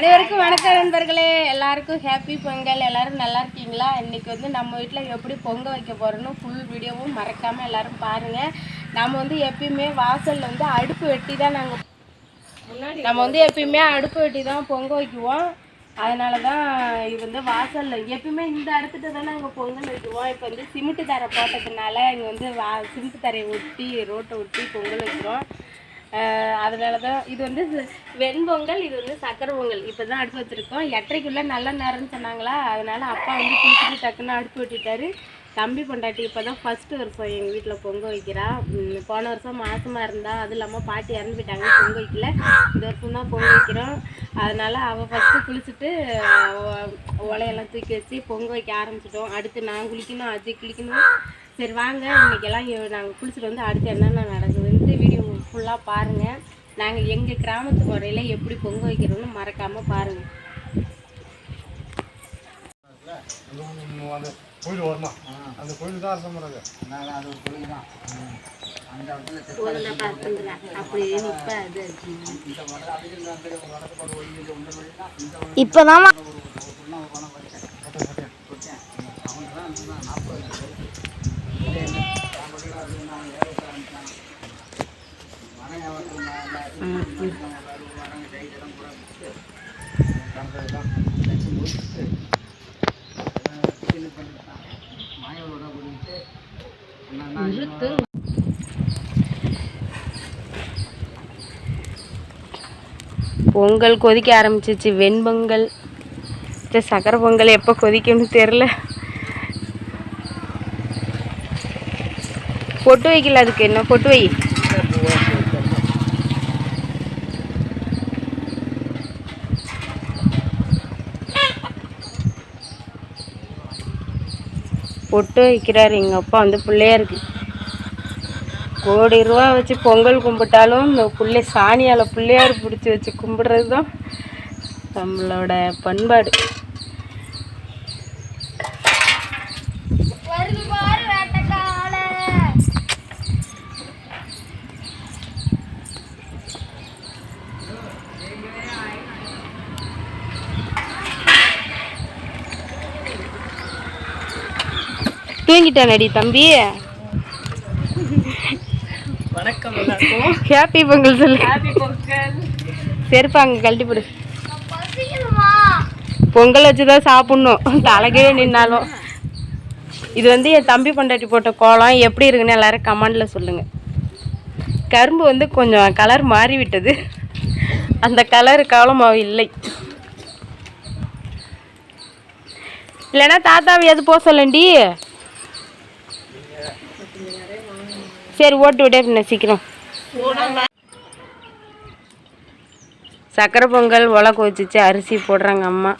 அனைவருக்கும் வணக்கம் நண்பர்களே. எல்லாருக்கும் ஹாப்பி பொங்கல். எல்லாரும் நல்லா இருக்கீங்களா? இன்னைக்கு வந்து நம்ம வீட்டில் எப்படி பொங்கல் வைக்க போறோம்னு ஃபுல் வீடியோவும் மறக்காம எல்லாரும் பாருங்க. நம்ம வந்து எப்பயுமே வாசல்ல வந்து அடுப்பு வெட்டி தான் நாங்கள் நம்ம வந்து எப்பயுமே அடுப்பு வெட்டி தான் பொங்க வைக்குவோம். அதனால தான் இது வந்து வாசலில் எப்பயுமே இந்த இடத்துட்டு தான் நாங்கள் பொங்கல் வைக்குவோம். இப்போ வந்து சிமெண்ட் தரை போட்டதுனால இங்கே வந்து வா சிமெண்ட் தரையை ஒட்டி ரோட்டை ஒட்டி பொங்கல் வைக்கிறோம். அதனால தான் இது வந்து வெண்பொங்கல் இது வந்து சக்கரை பொங்கல். இப்போ தான் அடுப்பு வச்சுருக்கோம். எட்டரைக்குள்ளே நல்ல நேரம்னு சொன்னாங்களா? அதனால் அப்பா வந்து குளிச்சுட்டு டக்குன்னு அடுப்பு விட்டுட்டாரு. தம்பி பொண்டாட்டி இப்போ தான் ஃபஸ்ட்டு வருஷம் எங்கள் வீட்டில் பொங்க வைக்கிறா. போன வருஷம் மாசமாக இருந்தா அதுவும் இல்லாமல் பாட்டி இறந்து போயிட்டாங்க பொங்க வைக்கல. இந்த வருஷம் தான் பொங்க வைக்கிறோம். அதனால் அவள் ஃபஸ்ட்டு குளிச்சுட்டு ஒலையெல்லாம் தூக்கி வச்சு பொங்க வைக்க ஆரம்பிச்சிட்டோம். அடுத்து நான் குளிக்கணும் அஜய் குளிக்கணும். சரி வாங்க இன்னைக்கெல்லாம் நாங்கள் குளிச்சுட்டு வந்து அடுத்து என்னென்ன நடக்கும் ஃபுல்லாக பாருங்கள் நாங்கள் எங்கள் கிராமத்து முறையில் எப்படி பொங்க வைக்கிறோம்னு மறக்காமல் பாருங்கள் கோயில் வரணும் அந்த கோயில் தான் அரச முறை இப்போதான் பொங்கல் கொதிக்க ஆரம்பிச்சிச்சு. வெண்பொங்கல். இந்த சக்கரை பொங்கல் எப்போ கொதிக்கும்னு தெரில பொட்டு வைக்கல அதுக்கு. என்ன பொட்டு வை. பொட்டு வைக்கிறாரு. எங்கள் அப்பா வந்து பிள்ளையாருக்கு கோடி ரூபா வச்சு பொங்கல் கும்பிட்டாலும் இந்த பிள்ளை சாணியால் பிள்ளையார் பிடிச்சி வச்சு கும்பிட்றது தான் நம்மளோட பண்பாடு. தூங்கிட்டானடி தம்பி. வணக்கம் ஹாப்பி பொங்கல் சொல்லு. ஹாப்பி பொங்கல். செருப்பாங்க கழட்டி போடு. பொங்கல் வச்சு தான் சாப்பிட்ணும். தலைகீழே நின்னாலும். இது வந்து என் தம்பி பொண்டாட்டி போட்ட கோலம். எப்படி இருக்குன்னு எல்லாரும் கமெண்ட்ல சொல்லுங்க. கரும்பு வந்து கொஞ்சம் கலர் மாறி விட்டது அந்த கலர் காலமாவு இல்லை. இல்லைன்னா தாத்தாவையாவது போக சொல்லண்டி? சரி ஓட்டு விட பின்ன சீக்கிரம். சக்கரை பொங்கல் ஒலை கொதிச்சிச்சு அரிசி போடுறாங்க அம்மா.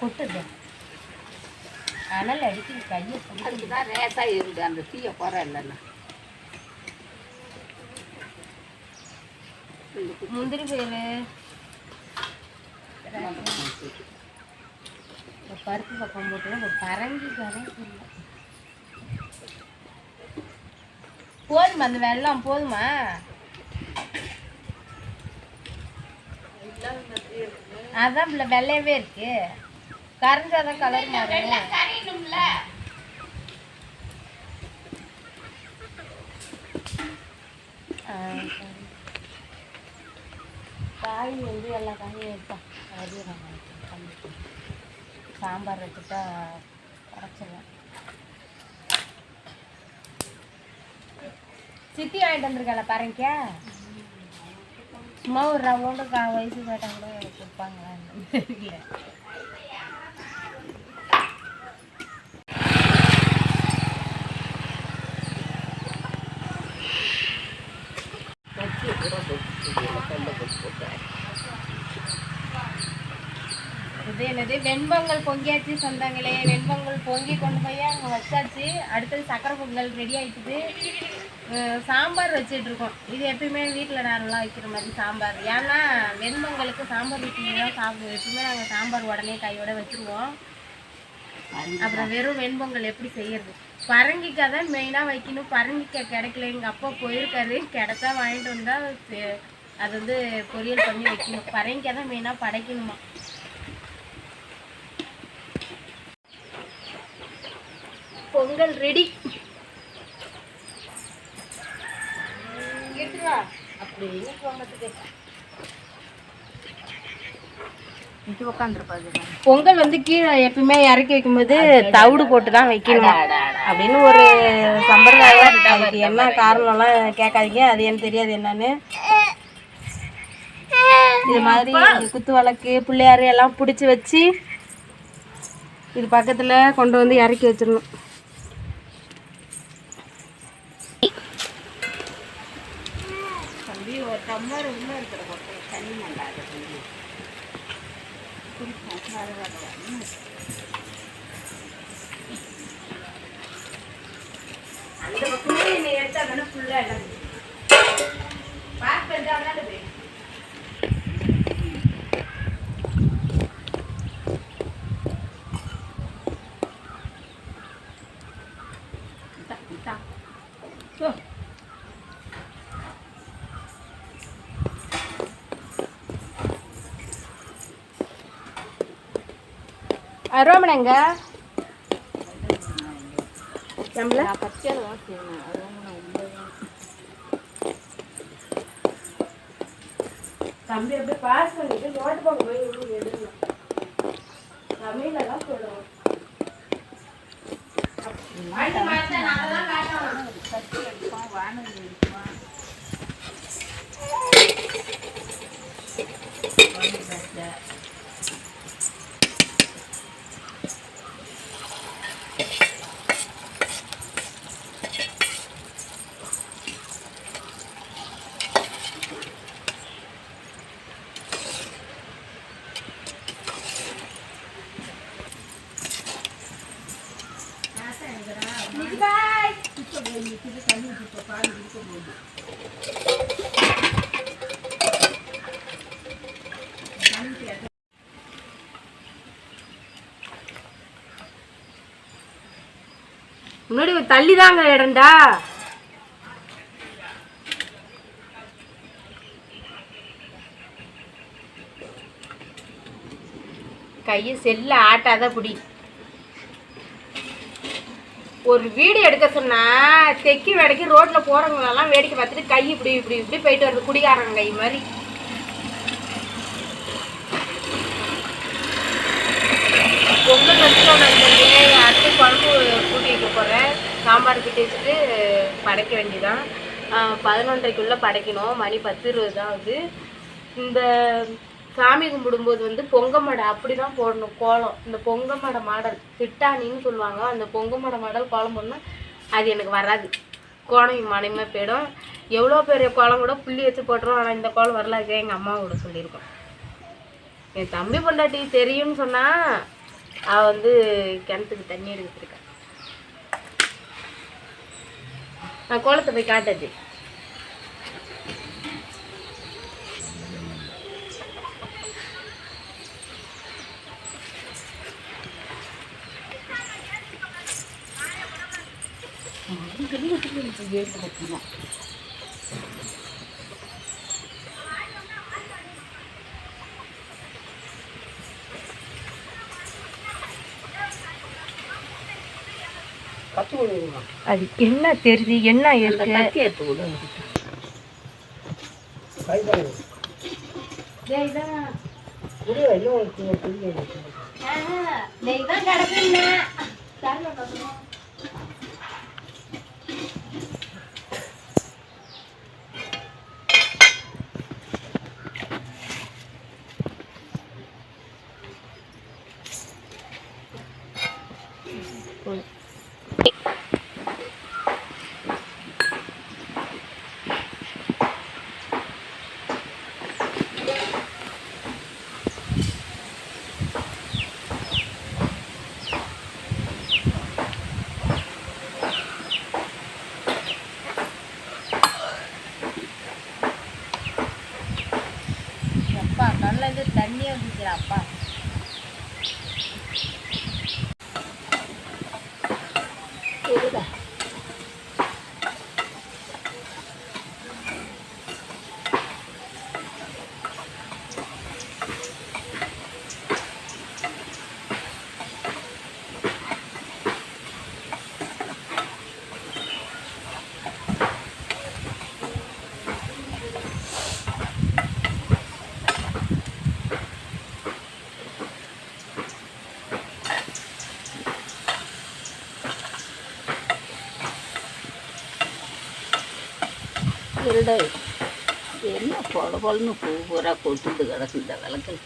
கொட்டுது. அனல் அடிக்குது கையை அதுக்கு தான் ரேசாக இருந்து அந்த தீய குறை இல்லைன்னா முந்திரி பயிறு ஒரு பருப்பு பக்கம் போட்டு ஒரு பரங்கி பரங்கி இல்லை. போதுமா அந்த வெள்ளம் போதுமா? அதான் பிள்ளை வெள்ளையவே இருக்கு. கரைஞ்சாதான் கலர் மாறும். காய் வந்து எல்லா காயும் வைப்பேன் சாம்பார் வச்சுட்டா குறைச்சிடலாம் சித்தி வாங்கிட்டு வந்திருக்கல பாருங்க. சும்மா ஒரு ரவுண்டு வயசு போயிட்டா கூட தெரியல வெண்பொங்கல் பொங்கியாச்சு சொந்தங்களே வெண்பொங்கல் பொங்கி கொண்டு போய் அங்கே வச்சாச்சு. அடுத்தது சக்கரை பொங்கல் ரெடி ஆயிட்டுது. சாம்பார் வச்சுட்டு இருக்கோம் இது எப்பயுமே வீட்டில் நார்மலாக வைக்கிற மாதிரி சாம்பார். ஏன்னா வெண்பொங்கலுக்கு சாம்பார் ஊற்றி தான் சாப்பிடுவோம் எப்பயுமே நாங்கள் சாம்பார் உடனே கையோட வச்சுருவோம். அப்புறம் வெறும் வெண்பொங்கல் எப்படி செய்யறது? பரங்கிக்காய் தான் மெயினாக வைக்கணும். பரங்கிக்காய் கிடைக்கல. எங்கள் அப்பா போயிருக்காரு. கிடைச்சா வாங்கிட்டு வந்தால் அது வந்து பொரியல் பண்ணி வைக்கணும். பரங்கிக்காய் தான் மெயினாக படைக்கணுமா? பொங்கல் ரெடி பொங்கல் வந்து கீழே எப்பயுமே இறக்கி வைக்கும்போது தவிடு போட்டு தான் வைக்கணும். அப்படின்னு ஒரு சம்பிரதாயம் அதுக்கு என்ன காரணம்லாம் கேட்காதீங்க. அது எனக்கு தெரியாது என்னன்னு. இது மாதிரி குத்து விளக்கு பிள்ளையாரு எல்லாம் பிடிச்சி வச்சு இது பக்கத்தில் கொண்டு வந்து இறக்கி வச்சிடணும். கம்மர் உள்ளே இருக்கிற கொட்டை தண்ணி நல்லா இருக்கு அந்த பக்கமே என்னை எடுத்தாங்கன்னா ஃபுல்லாக எல்லாம் பார்க் பண்ணிட்டு போய் அரோமணங்க நம்மள? தம்பி அப்படியே பாஸ் பண்ணிட்டு நோட்டு போங்க போய் இன்னும் எழுதணும் தமிழ்ல தான் எடுப்போம் வானல் முன்னாடி தள்ளி தாங்க இடம்டா கையை செல்ல ஆட்டாத புடி. ஒரு வீடியோ எடுக்க சொன்னா தெக்கி வேடைக்கு ரோட்ல போறவங்களெல்லாம் வேடிக்கை பார்த்துட்டு கை இப்படி இப்படி இப்படி போயிட்டு வருது குடிகாரங்க கை மாதிரி பொங்கல் வச்சுட்டோம் நண்பர்களே அடுத்து குழம்பு கூட்டி வைக்க போகிறேன் சாம்பார் கிட்டி வச்சுட்டு படைக்க வேண்டிதான் பதினொன்றைக்குள்ளே படைக்கணும். மணி பத்து இருபது தான் ஆகுது இந்த சாமி கும்பிடும்போது வந்து பொங்க மடை அப்படி தான் போடணும் கோலம். இந்த பொங்க மடை மாடல் திட்டானின்னு சொல்லுவாங்க. அந்த பொங்க மடை மாடல் கோலம் போடணும் அது எனக்கு வராது. கோலம் மனைமே போயிடும். எவ்வளோ பெரிய கோலம் கூட புள்ளி வச்சு போட்டுரும். ஆனால் இந்த கோலம் வரல. எங்கள் அம்மாவோட கூட சொல்லியிருக்கோம். என் தம்பி பொண்டாட்டி தெரியும்னு சொன்னால் அவள் வந்து கிணத்துக்கு தண்ணி எடுத்துருக்கா நான் கோலத்தை போய் காட்டுது கத்தி விடுவோம் அது என்ன தெரியுது? என்ன இருக்கு? இதான் கிடக்குன்னா. இருடா. என்ன பொல பொலன்னு பூ பூரா கொட்டுது கிடக்கு இந்த விளக்கில்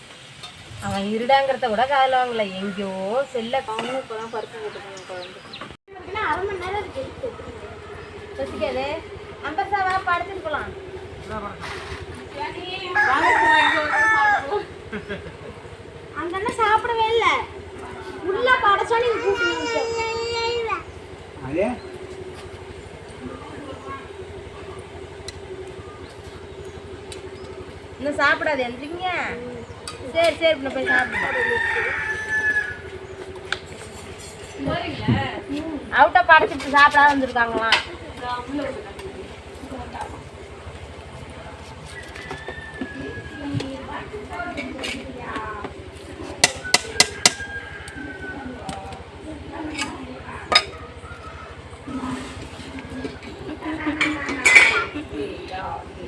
அவன் இருடாங்கிறத கூட காதில் வாங்கல. எங்கேயோ செல்ல. காணும் இப்போதான் பருப்பு போட்டுக்கணும் குழம்பு அரை மணி நேரம் இருக்கு பசிக்காது அம்பர்சா வா படுத்துட்டு போலாம். அந்த அண்ணன் சாப்பிடவே இல்லை. உள்ள பட சொல்லி கூப்பிட்டு இன்னும் சாப்பிடாது எந்திரிங்க. சரி சரி இப்போ போய் சாப்பிடுங்க அவுட்டா படைச்சிட்டு சாப்பிடாத வந்திருக்காங்களாம்.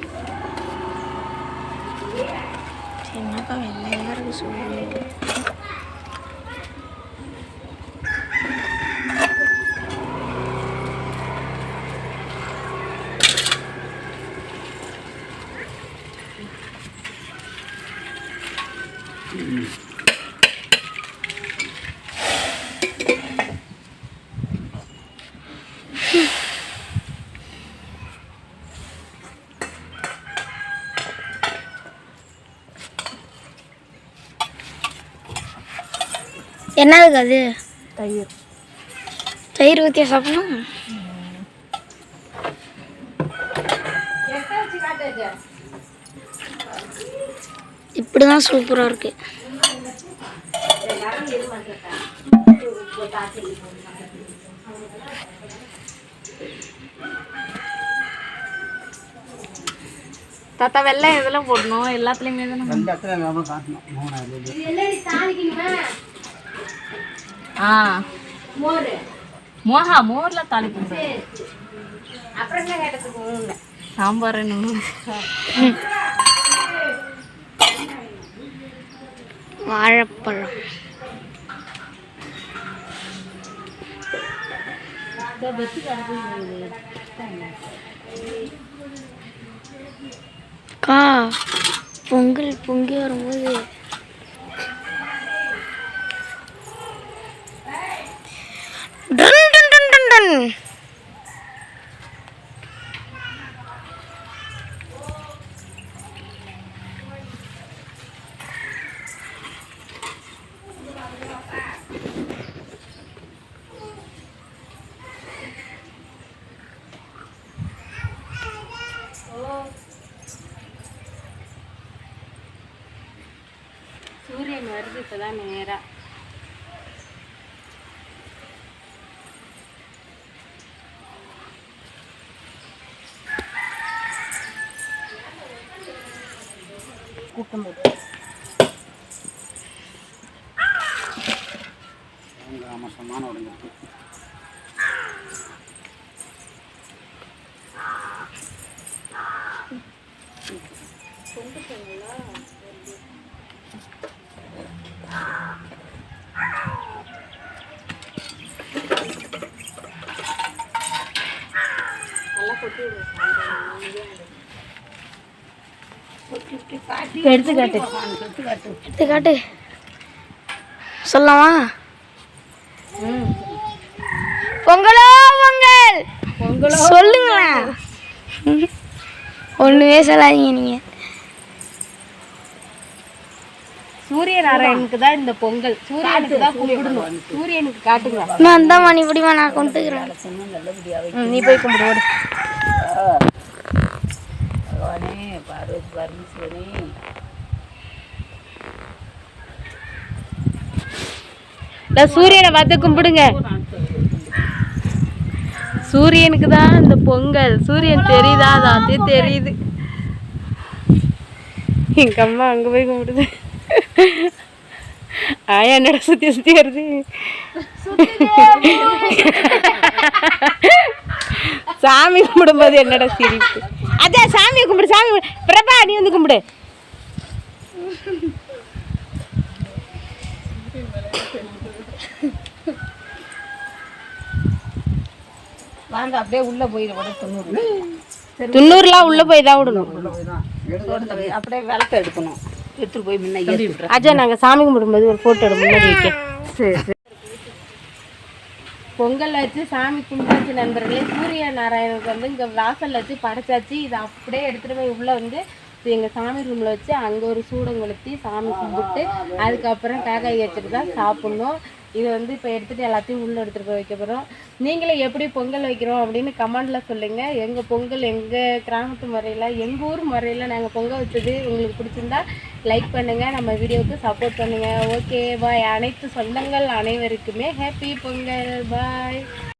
என்னப்பா வெள்ளையா இருக்கு சொல்லு என்னதுக்கு அது? தயிர். தயிர் ஊற்றிய சாப்பிடணும்? இப்படி தான் சூப்பராக இருக்கு. தாத்தா வெள்ளம் எதில் போடணும்? எல்லாத்துலேயுமே தானே ஆ. மோர் மோகா மோரில் தாளிக்கணும். சரி அப்புறம் என்ன கேட்டதுக்கு சாம்பார் என்ன வாழைப்பழம். அக்கா பொங்கல் பொங்கி வரும்போது சூரியன் வருது இப்பதான் நேரா. கூட்டம்போது அமசமான உடம்பு எடுத்துக்காட்டு. எடுத்து காட்டு சொல்லலாமா? பொங்கலோ பொங்கல்? பொங்கலோ சொல்லுங்களேன். ஒண்ணுமே சொல்லாதீங்க நீங்க. சூரிய நாராயணனுக்கு தான் இந்த பொங்கல். சூரியனுக்கு தான் கும்பிடணும். சூரியனுக்கு காட்டுங்க. நான் தான் மணி பிடிமா நான் கொண்டுக்கிறேன் நீ போய் கும்பிடு ஓடு. பகவானே பார்வதி பரமேஸ்வரி சூரியனை பார்த்து கும்பிடுங்க. சூரியனுக்கு தான் இந்த பொங்கல். சூரியன் தெரியுதா? அது தெரியுது. எங்க அம்மா அங்க போய் கும்பிடுது. ஆயா என்னோட சுத்தி சுத்தி வருது? சாமி கும்பிடும்போது என்னோட சிரிப்பு? நீ வந்து கும்பிடு. வாங்க அப்படியே உள்ள போயிட தொண்ணூறு. துண்ணூறுலாம் உள்ள போய் தான். விடணும் அப்படியே விளக்க எடுக்கணும். எடுத்துட்டு போய் முன்ன ஏத்தி விட்றேன். அஜா நாங்க சாமி கும்பிடும்போது ஒரு போட்டோ எடுக்க முன்னாடி வைக்க. சரி சரி. பொங்கல் வச்சு சாமி கும்பிட்டாச்சு நண்பர்களே. சூரிய நாராயணனுக்கு வந்து இங்கே வாசல்ல வச்சு படைச்சாச்சு. இதை அப்படியே எடுத்துகிட்டு போய் உள்ளே வந்து எங்கள் சாமி ரூமில் வச்சு அங்கே ஒரு சூடம் கொளுத்தி சாமி கும்பிட்டு அதுக்கப்புறம் காக்காய் வச்சுட்டு தான் சாப்பிட்ணும். இதை வந்து இப்போ எடுத்துகிட்டு எல்லாத்தையும் உள்ளே எடுத்துகிட்டு போய் வைக்க போகிறோம் நீங்களும் எப்படி பொங்கல் வைக்கிறோம் அப்படின்னு கமெண்டில் சொல்லுங்கள் எங்கள் பொங்கல் எங்கள் கிராமத்து முறையில் எங்கள் ஊர் முறையில் நாங்கள் பொங்கல் வச்சது உங்களுக்கு பிடிச்சிருந்தா லைக் பண்ணுங்கள் நம்ம வீடியோவுக்கு சப்போர்ட் பண்ணுங்கள் ஓகே பாய் அனைத்து சொந்தங்கள் அனைவருக்குமே ஹாப்பி பொங்கல். பாய்